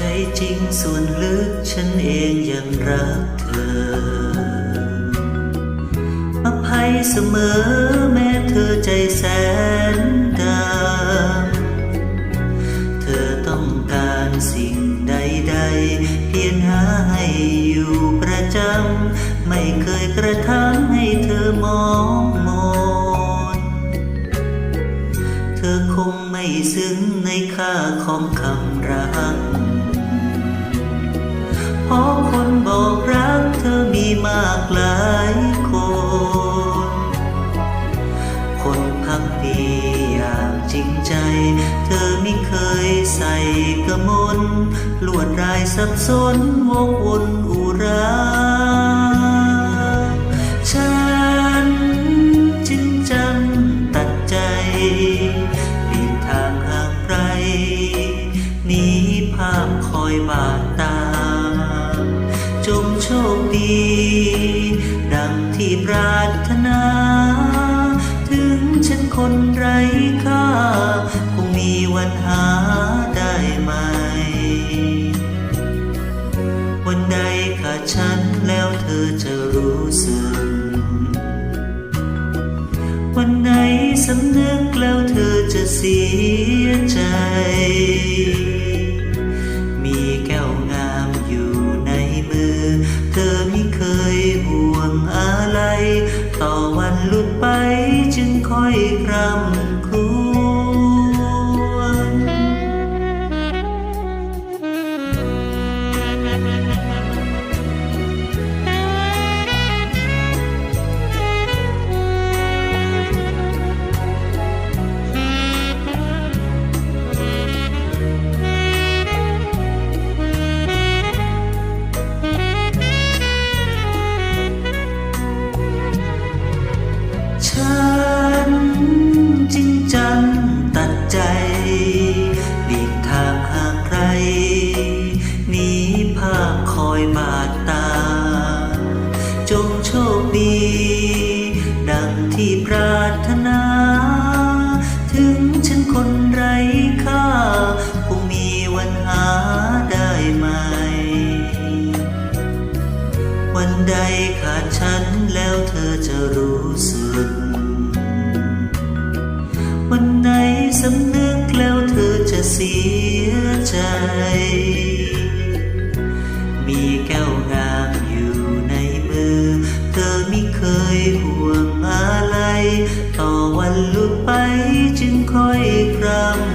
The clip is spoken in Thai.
จจริงส่วนลึกฉันเองยังรักเธอ อภัยเสมอแม้เธอใจแสนดำเธอต้องการสิ่งใดๆ เพียงหาให้อยู่ประจำ ไม่เคยกระทำให้เธอมองมนเธอคงไม่ซึ้งในค่าของคำรัก เพราะคนบอกรักเธอมีมากหลายคน คนพักดีอย่างจริงใจ เธอไม่เคยใส่กระมนลวดลายสับสนวกวนอุราฉันจึงจำตัดใจหลีทางห่างไกลหนีภาพคอยบาดตา ที่ปรารถนา ถึงฉันคนไร้ค่า คงมีวันหาได้ไหม วันใดขาดฉันแล้วเธอจะรู้สึก วันไหนสำนึกแล้วเธอจะเสียใจ อยครำ นใดขาดฉันแล้วเธอจะรู้สึก วันไหนสำนึกแล้วเธอจะเสียใจ มีแก้วงามอยู่ในมือ เธอไม่เคยห่วงอะไร ต่อวันลุกไปจึงค่อยคร่ำ